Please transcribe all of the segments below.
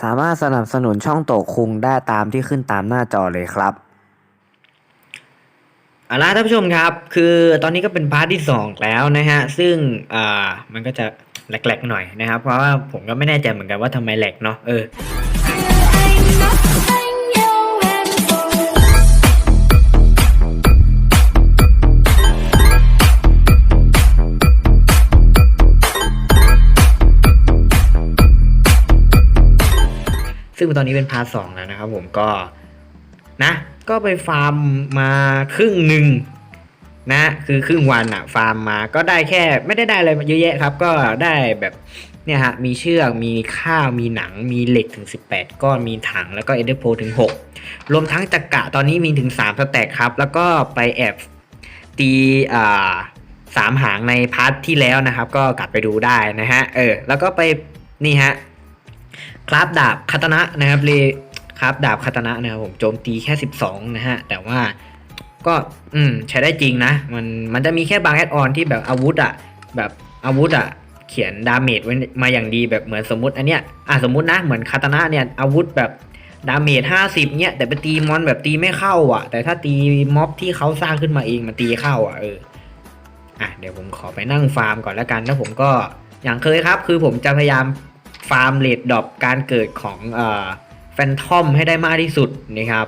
สามารถสนับสนุนช่องโตคุงได้ตามที่ขึ้นตามหน้าจอเลยครับเอาล่ะท่านผู้ชมครับ คือตอนนี้ก็เป็นพาร์ทที่สองแล้วนะฮะ ซึ่งอ่ามันก็จะแหลกๆหน่อยนะครับ เพราะว่าผมก็ไม่แน่ใจเหมือนกันว่าทำไมแหลกเนาะเออ ซึ่งตอนนี้เป็นพาร์ทสองแล้วนะครับผมก็นะก็ไปฟาร์มมาครึ่งหนึ่งนะคือครึ่งวันอะฟาร์มมาก็ได้แค่ไม่ได้ได้อะไรเยอะแยะครับ ก็ได้แบบเนี่ยฮะมีเชือกมีข้าวมีหนังมีเหล็กถึง 18 ก้อนมีถังแล้วก็เอเดอร์โพถึง 6 รวมทั้งจักระตอนนี้มีถึง 3 สแต็กครับ แล้วก็ไปแอบตีอ่าสามหางในพาร์ทที่แล้วนะครับ ก็กลับไปดูได้นะฮะเออแล้วก็ไปนี่ฮะ ราฟดาบคาตนะนะครับเลคราฟดาบคาตนะนะครับผมโจมตีแค่ 12 นะฮะ แต่ว่าก็อืมใช้ได้จริงนะ มันมันจะมีแค่บางแอดออนที่แบบอาวุธอะแบบอาวุธอะเขียนดาเมจไว้มาอย่างดีแบบเหมือนสมมติอันเนี้ยอะสมมตินะเหมือนคาตนะเนี่ยอาวุธแบบดาเมจ50เนี่ยแต่ไปตีมอนแบบตีไม่เข้าอะ แต่ถ้าตีม็อบที่เขาสร้างขึ้นมาเองมันตีเข้าอะเอออะเดี๋ยวผมขอไปนั่งฟาร์มก่อนแล้วกันแล้วผมก็อย่างเคยครับ คือผมจะพยายาม ฟาร์มเลดดอปการเกิดของเอ่อแฟนทอมให้ได้มากที่สุดนะครับ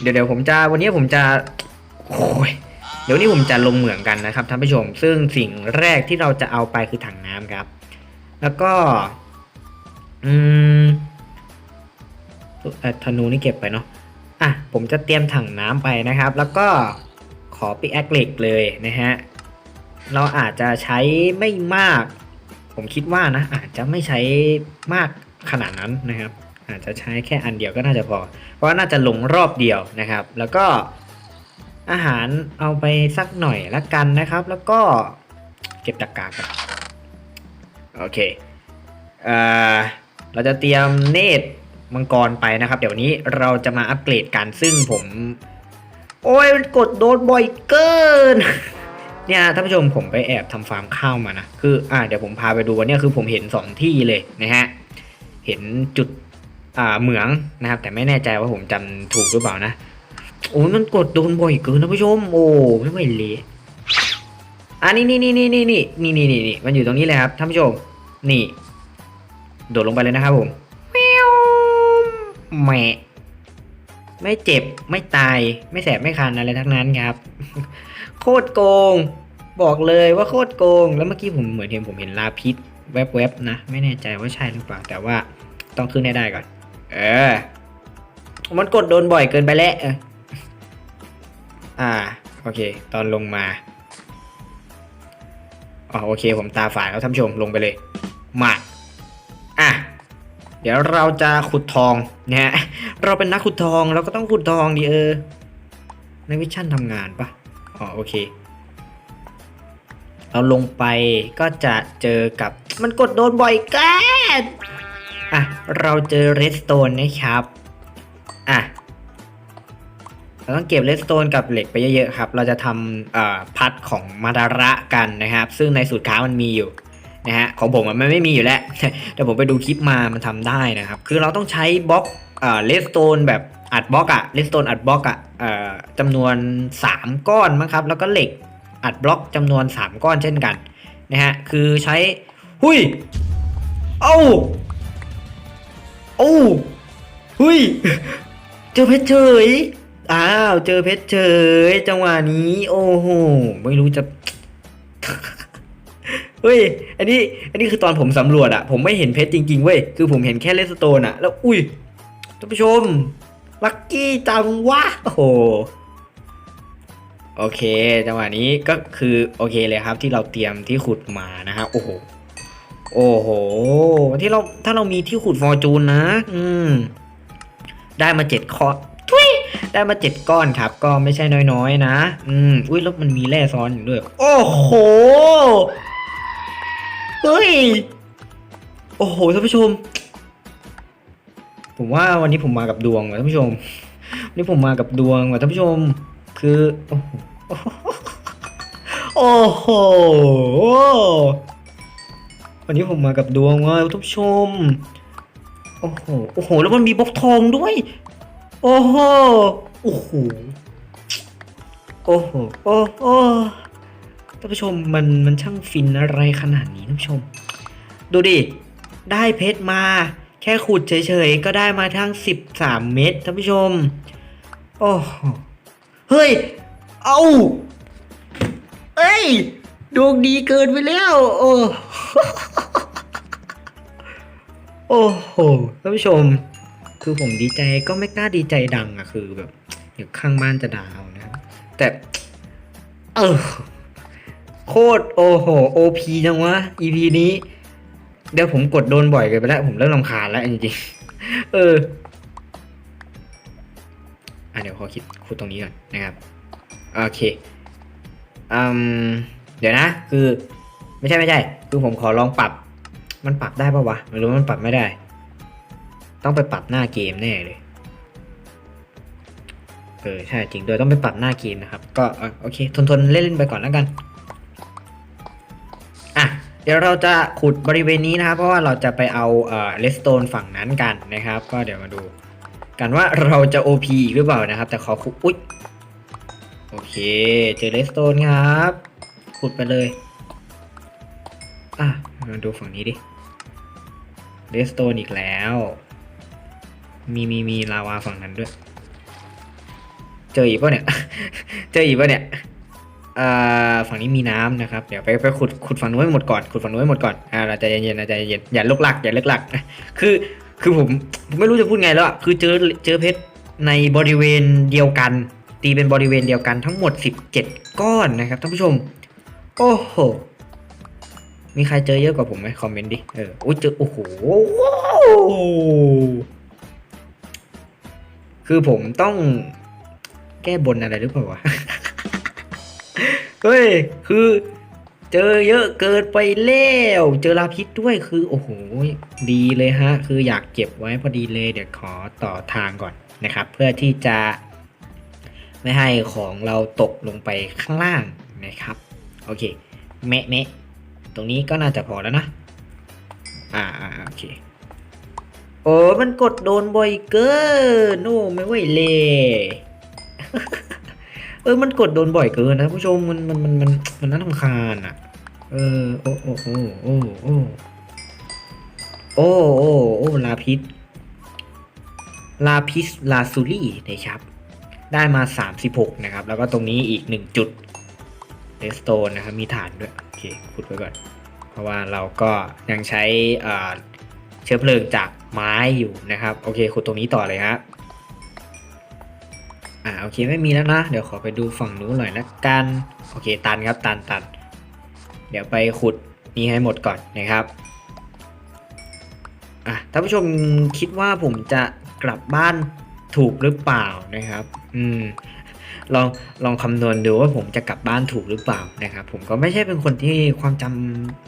เดี๋ยวเดี๋ยวผมจะวันนี้ผมจะโอ้ยเดี๋ยวนี้ผมจะลงเหมืองกันนะครับท่านผู้ชม ซึ่งสิ่งแรกที่เราจะเอาไปคือถังน้ำครับ แล้วก็ อืมอธนูนี่เก็บไปเนาะอะผมจะเตรียมถังน้ำไปนะครับ แล้วก็ขอปิแอคเล็กเลยนะฮะเราอาจจะใช้ไม่มาก ผมคิดว่านะอาจจะไม่ใช้มากขนาดนั้นนะครับ อาจจะใช้แค่อันเดียวก็น่าจะพอ เพราะว่าน่าจะลงรอบเดียวนะครับ แล้วก็อาหารเอาไปสักหน่อยละกันนะครับ แล้วก็เก็บตะกร้ากันโอเคเอ่อเราจะเตรียมเนตรมังกรไปนะครับ เดี๋ยวนี้เราจะมาอัปเกรดกันซึ่งผม โอ้ยมันกดโดนบ่อยเกิน เนี่ยท่านผู้ชมผมไปแอบทำฟาร์มข้าวมานะคืออ่าเดี๋ยวผมพาไปดูวันนี้คือผมเห็น 2 ที่เลยนะฮะเห็นจุดอ่าเหมืองนะครับ แต่ไม่แน่ใจว่าผมจำถูกหรือเปล่านะโอ้ยมันกดโดนบ่อยเกินท่านผู้ชมโอ้ไม่ไหวเลยอ่านี่นี่นี่นี่นี่นี่นี่นี่นี่นี่มันอยู่ตรงนี้เลยครับท่านผู้ชม นี่ โดดลงไปเลยนะครับผมแมวแมะไม่เจ็บไม่ตาย ไม่แสบไม่คันอะไรทั้งนั้นครับ โคตรโกง บอกเลยว่าโคตรโกง แล้วเมื่อกี้ผมเหมือนเห็นผมเห็นลาพิษแวบๆนะ ไม่แน่ใจว่าใช่หรือเปล่า แต่ว่าต้องขึ้นให้ได้ก่อน เออ มันกดโดนบ่อยเกินไปแล้วอ่า โอเค ตอนลงมาอ๋อโอเค ผมตาฝาดแล้วท่านผู้ชมลงไปเลย มา อะ เดี๋ยวเราจะขุดทองนะฮะ เราเป็นนักขุดทองเราก็ต้องขุดทองดีเออในวิชั่นทำงานปะอ๋อโอเค เราลงไปก็จะเจอกับมันกดโดนบ่อยเกันอะ เราเจอเรสโตนนะครับ อะ เราต้องเก็บเรสโตนกับเหล็กไปเยอะๆครับ เราจะทำเอ่อพัดของมาดาระกันนะครับ ซึ่งในสูตรค้ามันมีอยู่นะฮะ ของผมมันไม่มีอยู่แล้ว แต่ผมไปดูคลิปมา มันทำได้นะครับ คือเราต้องใช้บล็อกเอ่อเลสโตนแบบอัดบล็อกอะเลสโตนอัดบล็อกอะจำนวน 3 ก้อนมั้งครับ แล้วก็เหล็ก อัดบล็อกจำนวน 3 ก้อนเช่นกันนะฮะคือใช้หุยเอ้าโอ้าหุยเจอเพชรเฉยอ้าวเจอเพชรเฉยจังหวะนี้ โอ้โหไม่รู้จะเฮ้ย อันนี้ อันนี้คือตอนผมสำรวจอะผมไม่เห็นเพชรจริงๆเว้ย คือผมเห็นแค่เลสโตนอะแล้ว อุ้ย ท่านผู้ชม ลัคกี้จังวะ โอ้โห โอเค จังหวะนี้ก็คือโอเคเลยครับที่เราเตรียมที่ขุดมานะฮะโอ้โหโอ้โห ที่เราถ้าเรามีที่ขุดฟอร์จูนนะ อืม ได้มาเจ็ดข้อทุยได้มาเจ็ดก้อนครับ ก็ไม่ใช่น้อยๆ นะ อืม อุ้ยแล้วมันมีแร่ซ้อนอยู่ด้วย โอ้โห เฮ้ย โอ้โหท่านผู้ชม ผมว่าวันนี้ผมมากับดวงว่ะท่านผู้ชม วันนี้ผมมากับดวงว่ะท่านผู้ชม คือโอ้โหโอ้โห วันนี้ผมมากับดวงว่ะท่านผู้ชม โอ้โห โอ้โห แล้วมันมีบล็อกทองด้วย โอ้โห โอ้โห โอ้โห โอ้โอ้ท่านผู้ชมมันมันช่างฟินอะไรขนาดนี้ท่านผู้ชม ดูดิ ได้เพชรมา แค่ขุดเฉยๆ ก็ได้มาทั้ง 13 เม็ดท่านผู้ชม โอ้โห เฮ้ย เอาเอ้ยดวงดีเกินไปแล้ว โอ้ โอ้โหท่านผู้ชม คือผมดีใจก็ไม่กล้าดีใจดังอะคือแบบเดี๋ยวข้างบ้านจะด่าเอานะ แต่ เออ โคตรโอ้โหโอพีจังวะ EP นี้ เดี๋ยวผมกดโดนบ่อยเกินไปแล้ว ผมเริ่มรำคาญแล้วจริงๆเออ อะเดี๋ยวขอคิดคูดตรงนี้ก่อนนะครับโอเคอืมเดี๋ยวนะ คือไม่ใช่ไม่ใช่ คือผมขอลองปรับ มันปรับได้ปะวะหรือว่ามันปรับไม่ได้ ต้องไปปรับหน้าเกมแน่เลยเออใช่จริงด้วยต้องไปปรับหน้าเกมนะครับ ก็โอเคทนทนๆเล่นๆไปก่อนแล้วกันอะเดี๋ยวเราจะขุดบริเวณนี้นะครับ เพราะว่าเราจะไปเอาเอ่อเลสโตนฝั่งนั้นกันนะครับ ก็เดี๋ยวมาดู กันว่าเราจะ OP อีกหรือเปล่านะครับ แต่ขอขุดอุ๊ยโอเค เจอเลสโตนครับขุดไปเลย อะมาดูฝั่งนี้ดิเลสโตนอีกแล้ว มีมีมีลาวาฝั่งนั้นด้วย เจออีกป่ะเนี่ย เจออีกป่ะเนี่ยเอ่อฝั่งนี้มีน้ำนะครับ เดี๋ยวไปไปขุดขุดฝั่งนู้นให้หมดก่อน ขุดฝั่งนู้นให้หมดก่อน อ่าเราใจเย็นๆนะใจเย็นอย่าลุกลักอย่าลุกลัก คือ คือผมผมไม่รู้จะพูดไงแล้วอะคือเจอเจอเพชรในบริเวณเดียวกัน ตีเป็นบริเวณเดียวกันทั้งหมด 17 ก้อนนะครับท่านผู้ชม โอ้โหมีใครเจอเยอะกว่าผมไหมคอมเมนต์ดิเออโอ้เจอโอ้โหคือผมต้องแก้บนอะไรหรือเปล่าวะเฮ้ยคือ เจอเยอะเกินไปแล้ว เจอลาพิษด้วยคือโอ้โหดีเลยฮะ คืออยากเก็บไว้พอดีเลยเดี๋ยวขอต่อทางก่อนนะครับ เพื่อที่จะ ไม่ให้ของเราตกลงไปข้างล่างนะครับ โอเคแมะแมะตรงนี้ก็น่าจะพอแล้วนะ อ่าอ่าโอเคโอ้มันกดโดนบ่อยเกินโอ้ไม่ไหวเลย เออมันกดโดนบ่อยเกินนะผู้ชมมันมันมันมันมันน่ารำคาญอะ เออโอ้โอ้โอ้โอ้โอ้โอ้โอ้โอ้ลาพิษลาพิสลาซูรี่นะครับ ได้มา 36 นะครับ แล้วก็ตรงนี้อีก 1 จุดเดสโตนนะครับ มีฐานด้วย โอเคขุดไว้ก่อน เพราะว่าเราก็ยังใช้เชื้อเพลิงจากไม้อยู่นะครับ โอเคขุดตรงนี้ต่อเลยครับ อ่าโอเคไม่มีแล้วนะ เดี๋ยวขอไปดูฝั่งนู้นหน่อยละกัน โอเคตันครับตันตัน เดี๋ยวไปขุดนี้ให้หมดก่อนนะครับอะท่านผู้ชมคิดว่าผมจะกลับบ้านถูกหรือเปล่านะครับ อืมลองลองคำนวณดูว่าผมจะกลับบ้านถูกหรือเปล่านะครับ ผมก็ไม่ใช่เป็นคนที่ความจ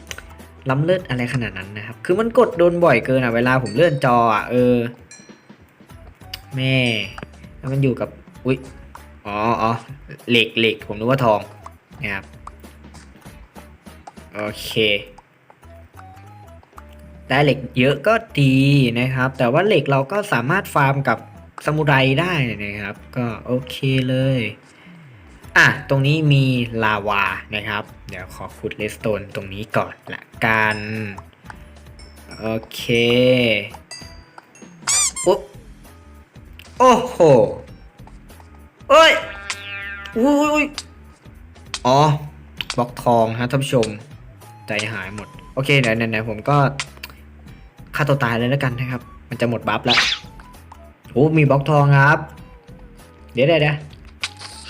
ำล้ำเลิศอะไรขนาดนั้นนะครับ คือมันกดโดนบ่อยเกินอะเวลาผมเลื่อนจออะเออ แม่ มันอยู่กับ อุ้ยอ๋ออ๋อเหล็กเหล็กผมนึกว่าทองนะครับ โอเค ได้เหล็กเยอะก็ดีนะครับ แต่ว่าเหล็กเราก็สามารถฟาร์มกับสมุไรได้นะครับ ก็โอเคเลย อะ ตรงนี้มีลาวานะครับ เดี๋ยวขอขุดเลสโตนตรงนี้ก่อนละกัน โอเคปุ๊บโอ้โห เอ้ยอุ้ยอุ้ยอ๋อบล็อกทองฮะท่านผู้ชม ใจหายหมด โอเคไหนไหนไหนผมก็ฆ่าตัวตายเลยแล้วกันนะครับ มันจะหมดบัฟแล้วโอ้มีบล็อกทองครับ เดี๋ยวเดี๋ยวเด้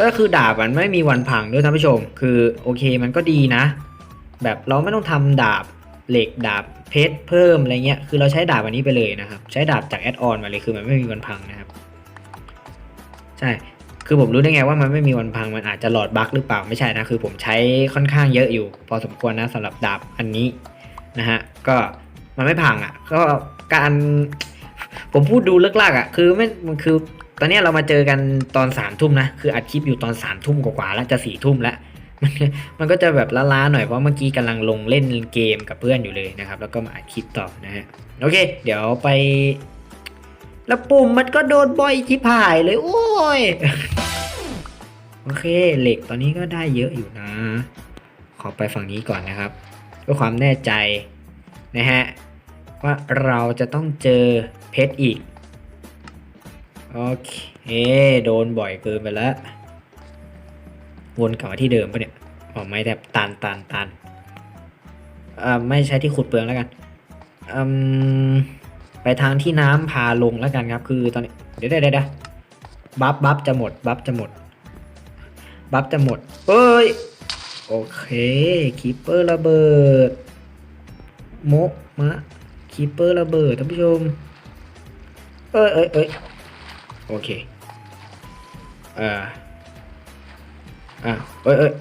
ก็คือดาบมันไม่มีวันพังด้วยท่านผู้ชม คือโอเคมันก็ดีนะ แบบเราไม่ต้องทำดาบเหล็กดาบเพชรเพิ่มอะไรเงี้ย คือเราใช้ดาบอันนี้ไปเลยนะครับ ใช้ดาบจากแอดออนมาเลยคือมันไม่มีวันพังนะครับ ใช่ คือผมรู้ได้ไงว่ามันไม่มีวันพังมันอาจจะหลอดบั๊กหรือเปล่าไม่ใช่นะ คือผมใช้ค่อนข้างเยอะอยู่ พอสมควรนะสำหรับดาบอันนี้นะฮะก็มันไม่พังอะ ก็การผมพูดดูเลิกลากอะ คือไม่มันคือตอนนี้เรามาเจอกันตอนสามทุ่มนะคืออัดคลิปอยู่ตอนสามทุ่มกว่าๆแล้วจะสี่ทุ่มแล้วมันมันก็จะแบบล้าๆหน่อยเพราะเมื่อกี้กำลังลงเล่นเกมกับเพื่อนอยู่เลยนะครับ แล้วก็มาอัดคลิปต่อนะฮะโอเค เดี๋ยวไป แล้วปุ่มมันก็โดนบ่อยชิบหายเลย โอ้ย โอเค เหล็กตอนนี้ก็ได้เยอะอยู่นะ ขอไปฝั่งนี้ก่อนนะครับเพื่อความแน่ใจนะฮะ ว่าเราจะต้องเจอเพชรอีก โอเค โดนบ่อยเกินไปแล้ว วนกลับมาที่เดิมปะเนี่ยอ๋อไม่แบบตันตันตันอ่าไม่ใช้ที่ขุดเปลืองแล้วกันอืม ไปทางที่น้ำพาลงแล้วกันครับ คือตอนนี้เดี๋ยวเดี๋ยวเดี๋ยวบัฟบัฟจะหมดบัฟจะหมดบัฟจะหมดเอ้ยโอเคคีเปอร์ระเบิดโมะมะคีเปอร์ระเบิดท่านผู้ชม เอ้ยเอ้ยเอ้ยโอเคเอ่าอะเอ้ยเอ้ย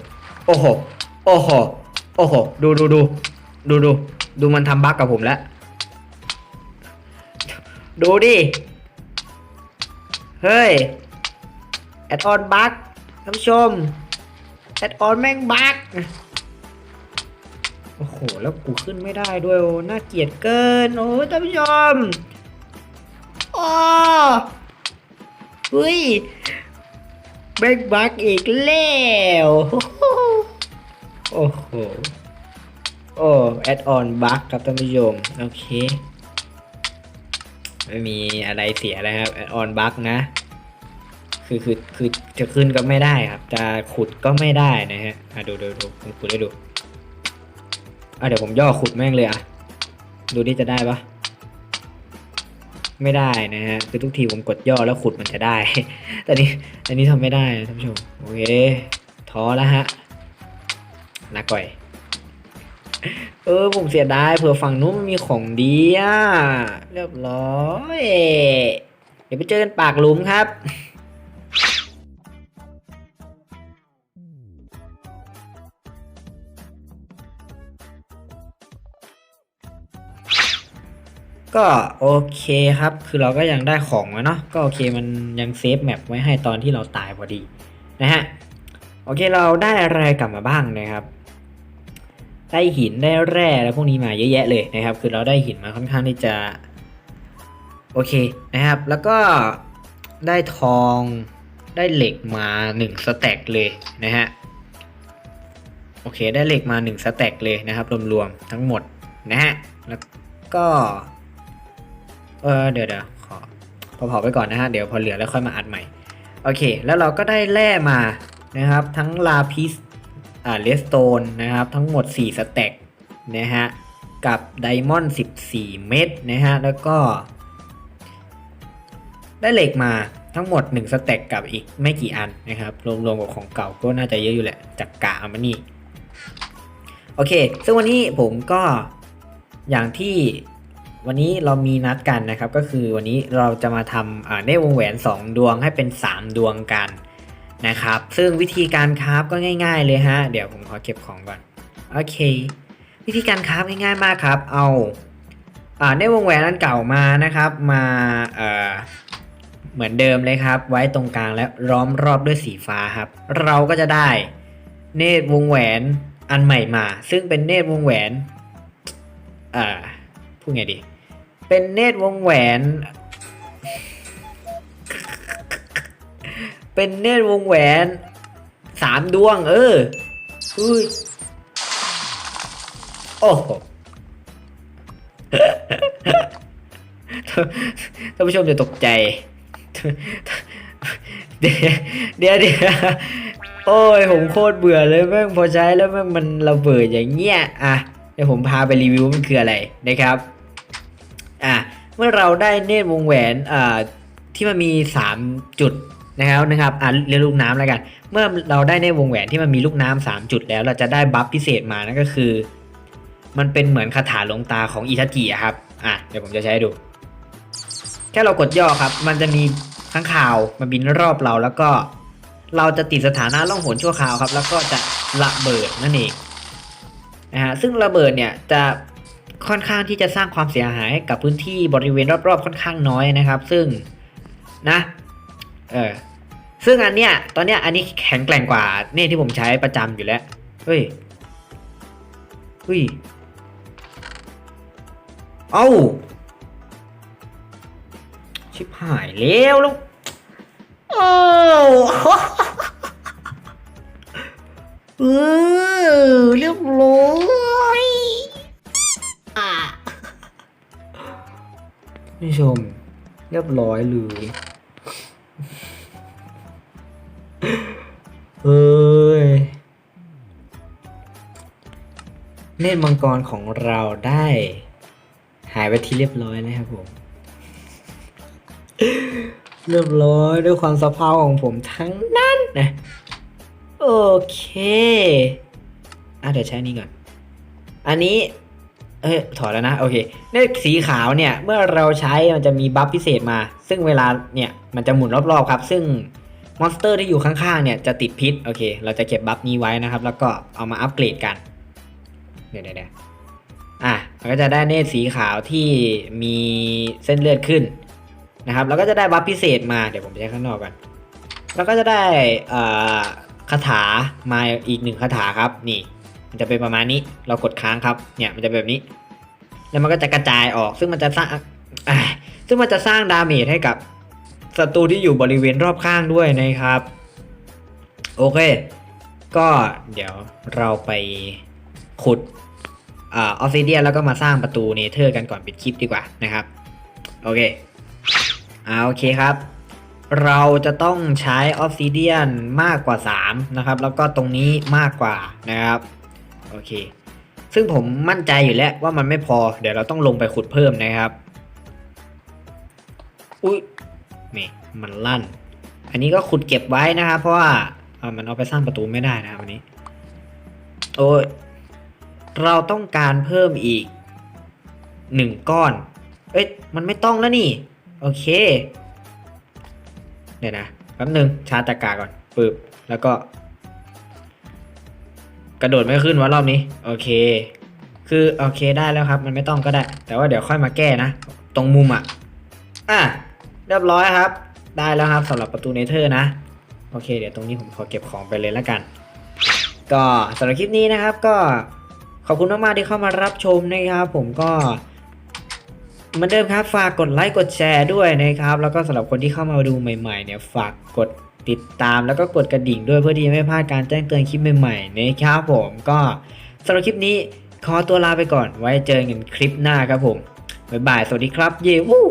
โอ้โหโอ้โหโอ้โหดูดูดูดูดูดูมันทำบั๊กกับผมแล้ว ดูดิ เฮ้ย แอดออนบั๊กท่านผู้ชม แอดออนแม่งบั๊กโอ้โห แล้วกูขึ้นไม่ได้ด้วยโอ้น่าเกลียดเกิน โอ้ยท่านผู้ชมโอ้เฮ้ยแม่งบั๊กอีกแล้ว โอ้โห โอ้ แอดออนบั๊กครับท่านผู้ชม โอเค ไม่มีอะไรเสียแล้วครับออนบักนะ คือคือคือจะขึ้นก็ไม่ได้ครับ จะขุดก็ไม่ได้นะฮะอะดูดูดูผมขุดให้ดูอะเดี๋ยวผมย่อขุดแม่งเลยอะ ดูดิจะได้ปะไม่ได้นะฮะคือทุกทีผมกดย่อแล้วขุดมันจะได้ แต่นี้อันนี้ทำไม่ได้นะท่านผู้ชมโอเคท้อแล้วฮะนักก่อย เออผมเสียดายเผื่อฝั่งนู้นมันมีของดีอะเรียบร้อย เดี๋ยวไปเจอกันปากหลุมครับก็โอเคครับ คือเราก็ยังได้ของมาเนาะ ก็โอเคมันยังเซฟแมปไว้ให้ตอนที่เราตายพอดีนะฮะ โอเคเราได้อะไรกลับมาบ้างนะครับ ได้หินได้แร่แล้วพวกนี้มาเยอะแยะเลยนะครับ คือเราได้หินมาค่อนข้างที่จะ โอเคนะครับ แล้วก็ได้ทองได้เหล็กมา1สแต็กเลยนะฮะโอเคได้เหล็กมา1สแต็กเลยนะครับรวมๆทั้งหมดนะฮะแล้วก็เออเดี๋ยวเดี๋ยวขอพอเผาไปก่อนนะฮะเดี๋ยวพอเหลือแล้วค่อยมาอัดใหม่โอเค แล้วเราก็ได้แร่มานะครับ ทั้งลาพิส อ่าเลสโตนนะครับทั้งหมด 4 สแต็กนะฮะกับไดมอนด์14 เม็ดนะฮะแล้วก็ ได้เหล็กมาทั้งหมด 1 สแต็กกับอีกไม่กี่อันนะครับ รวมๆกับของเก่าก็น่าจะเยอะอยู่แหละจากกะเอามานี่โอเค ซึ่งวันนี้ผมก็อย่างที่วันนี้เรามีนัดกันนะครับ ก็คือวันนี้เราจะมาทำอ่าเนตวงแหวน 2 ดวงให้เป็น 3 ดวงกัน นะครับ ซึ่งวิธีการคราฟก็ง่าย ๆ เลยฮะ เดี๋ยวผมขอเก็บของก่อน โอเค วิธีการคราฟง่ายๆมากครับ เอาอ่าเนตวงแหวนอันเก่ามานะครับ มาเอ่อเหมือนเดิมเลยครับ ไว้ตรงกลางและล้อมรอบด้วยสีฟ้าครับ เราก็จะได้เนตรวงแหวนอันใหม่มา ซึ่งเป็นเนตรวงแหวนอ่าพูดไงดี เป็นเนตรวงแหวน เป็นเนตรวงแหวนสามดวง เอออุ้ยโอ้โหท่านผู้ชมจะตกใจเดี๋ยวเดี๋ยวเดี๋ยวโอ้ย ผมโคตรเบื่อเลยแม่งพอใช้แล้วแม่งมันระเบิดอย่างเงี้ย อะ เดี๋ยวผมพาไปรีวิวมันคืออะไรนะครับ อะ เมื่อเราได้เนตรวงแหวน อ่า ที่มันมี 3 จุด นะครับนะครับอะเรียกลูกน้ำแล้วกัน เมื่อเราได้เนวงแหวนที่มันมีลูกน้ำสามจุดแล้ว เราจะได้บัฟพิเศษมานั่นก็คือ มันเป็นเหมือนคาถาลงตาของอิทัจิอะครับ อะเดี๋ยวผมจะใช้ให้ดู แค่เรากดย่อครับ มันจะมีข้างข่าวมาบินรอบเราแล้วก็ เราจะติดสถานะล่องหนชั่วคราวครับ แล้วก็จะระเบิดนั่นเองนะฮะซึ่งระเบิดเนี่ยจะค่อนข้างที่จะสร้างความเสียหายกับพื้นที่บริเวณรอบๆค่อนข้างน้อยนะครับ ซึ่งนะ เออ ซึ่งอันเนี้ย ตอนเนี้ยอันนี้แข็งแกร่งกว่าเนี่ยที่ผมใช้ประจำอยู่แล้ว เฮ้ย เฮ้ย เอ้า ชิบหายแล้วลูกโอ้เออเรียบร้อยอะผู้ชม เรียบร้อยเลย เนตรมังกรของเราได้ หายไปที่เรียบร้อยนะครับผม เรียบร้อยด้วยความสะเพร่าของผมทั้งนั้นนะโอเคอะเดี๋ยวใช้นี่ก่อน อันนี้เอ้ยถอดแล้วนะโอเคเลขสีขาวเนี่ย เมื่อเราใช้มันจะมีบัฟพิเศษมา ซึ่งเวลาเนี่ยมันจะหมุนรอบๆครับ ซึ่งมอนสเตอร์ที่อยู่ข้างๆเนี่ยจะติดพิษโอเค เราจะเก็บบัฟนี้ไว้นะครับ แล้วก็เอามาอัปเกรดกัน ดี๋ยวเดี๋ยวเอะมันก็จะได้เนตรสีขาวที่มีเส้นเลือดขึ้นนะครับแล้วก็จะได้บัฟพิเศษมาเดี๋ยวผมไปใช้ข้างนอกกันแล้วก็จะได้เอ่อคาถามาอีกหนึ่งคาถาครับนี่ มันจะเป็นประมาณนี้เรากดค้างครับเนี่ยมันจะแบบนี้ แล้วมันก็จะกระจายออกซึ่งมันจะสร้างซึ่งมันจะสร้างดาเมจให้กับศัตรูที่อยู่บริเวณรอบข้างด้วยนะครับ โอเค ก็เดี๋ยวเราไปขุด ออฟซิเดียนแล้วก็มาสร้างประตูเนเธอร์กันก่อนปิดคลิปดีกว่านะครับ โอเคเอาโอเคครับ เราจะต้องใช้ออฟซิเดียนมากกว่า 3 นะครับ แล้วก็ตรงนี้มากกว่านะครับ โอเค ซึ่งผมมั่นใจอยู่แล้วว่ามันไม่พอ เดี๋ยวเราต้องลงไปขุดเพิ่มนะครับ อุ้ยนี่มันลั่น อันนี้ก็ขุดเก็บไว้นะครับ เพราะว่ามันเอาไปสร้างประตูไม่ได้นะครับอันนี้ โอ้ย เราต้องการเพิ่มอีกหนึ่งก้อน เอ้ยมันไม่ต้องแล้วนี่ โอเคเดี๋ยวนะแป๊บหนึ่งชาร์จตะกาก่อนปึ๊บแล้วก็ กระโดดไม่ขึ้นวะรอบนี้ โอเค คือโอเคได้แล้วครับ มันไม่ต้องก็ได้ แต่ว่าเดี๋ยวค่อยมาแก้นะ ตรงมุมอะอะเรียบร้อยครับ ได้แล้วครับสำหรับประตูเนเธอร์นะ โอเค เดี๋ยวตรงนี้ผมขอเก็บของไปเลยแล้วกัน ก็สำหรับคลิปนี้นะครับก็ ขอบคุณมากๆที่เข้ามารับชมนะครับผมก็เหมือนเดิมครับฝากกดไลค์กดแชร์ด้วยนะครับ แล้วก็สำหรับคนที่เข้ามาดูใหม่ๆเนี่ยฝากกดติดตามแล้วก็กดกระดิ่งด้วยเพื่อที่จะไม่พลาดการแจ้งเตือนคลิปใหม่ๆนะครับผมก็สำหรับคลิปนี้ขอตัวลาไปก่อนไว้เจอกันคลิปหน้าครับผมบ๊ายบายสวัสดีครับ เย้วู้